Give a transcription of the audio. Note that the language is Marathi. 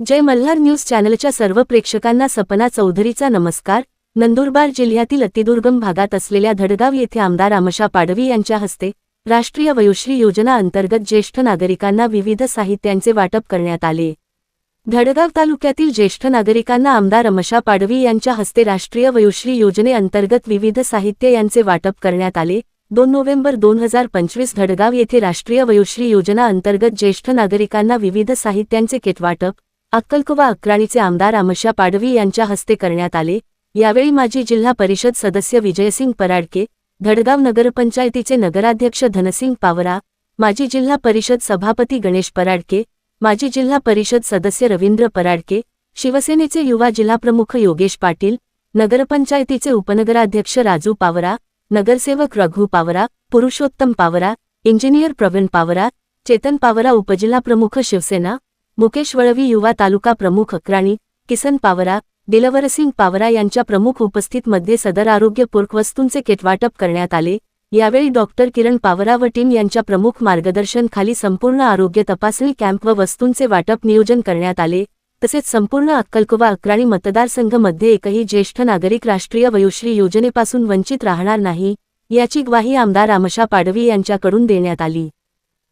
जय मल्हार न्यूज चॅनलच्या सर्व प्रेक्षकांना सपना चौधरीचा नमस्कार. नंदुरबार जिल्ह्यातील अतिदुर्गम भागात असलेल्या धडगाव येथे आमदार आमशा पाडवी यांच्या हस्ते राष्ट्रीय वयोश्री योजना अंतर्गत ज्येष्ठ नागरिकांना विविध साहित्यांचे वाटप करण्यात आले. धडगाव तालुक्यातील ज्येष्ठ नागरिकांना आमदार अमशा पाडवी यांच्या हस्ते राष्ट्रीय वयोश्री योजनेअंतर्गत विविध साहित्य यांचे वाटप करण्यात आले. दोन नोव्हेंबर दोन हजार पंचवीस धडगाव येथे राष्ट्रीय वयोश्री योजना अंतर्गत ज्येष्ठ नागरिकांना विविध साहित्यांचे किट वाटप अक्कलकुवा अक्राणीचे आमदार अमशा पाडवी यांच्या हस्ते करण्यात आले. यावेळी माजी जिल्हा परिषद सदस्य विजयसिंग पराडके धडगाव नगरपंचायतीचे नगराध्यक्ष धनसिंग पावरा माजी जिल्हा परिषद सभापती गणेश पराडके माजी जिल्हा परिषद सदस्य रवींद्र पराडके शिवसेनेचे युवा जिल्हाप्रमुख योगेश पाटील नगरपंचायतीचे उपनगराध्यक्ष राजू पावरा नगरसेवक रघु पावरा पुरुषोत्तम पावरा इंजिनियर प्रवीण पावरा चेतन पावरा उपजिल्हाप्रमुख शिवसेना मुकेश वळवी युवा तालुका प्रमुख अक्राणी किसन पावरा दिलवरसिंग पावरा यांच्या प्रमुख उपस्थित मध्ये सदर आरोग्य वस्तूंचे किटवाटप करण्यात आले. यावेळी डॉक्टर किरण पावरा व टीम यांच्या प्रमुख मार्गदर्शन खाली संपूर्ण आरोग्य तपासणी कॅम्प व वस्तूंचे वाटप नियोजन करण्यात आले. तसेच संपूर्ण अक्कलकुवा अक्राणी मतदारसंघमध्ये एकही ज्येष्ठ नागरिक राष्ट्रीय वयोश्री योजनेपासून वंचित राहणार नाही याची ग्वाही आमदार आमशा पाडवी यांच्याकडून देण्यात आली.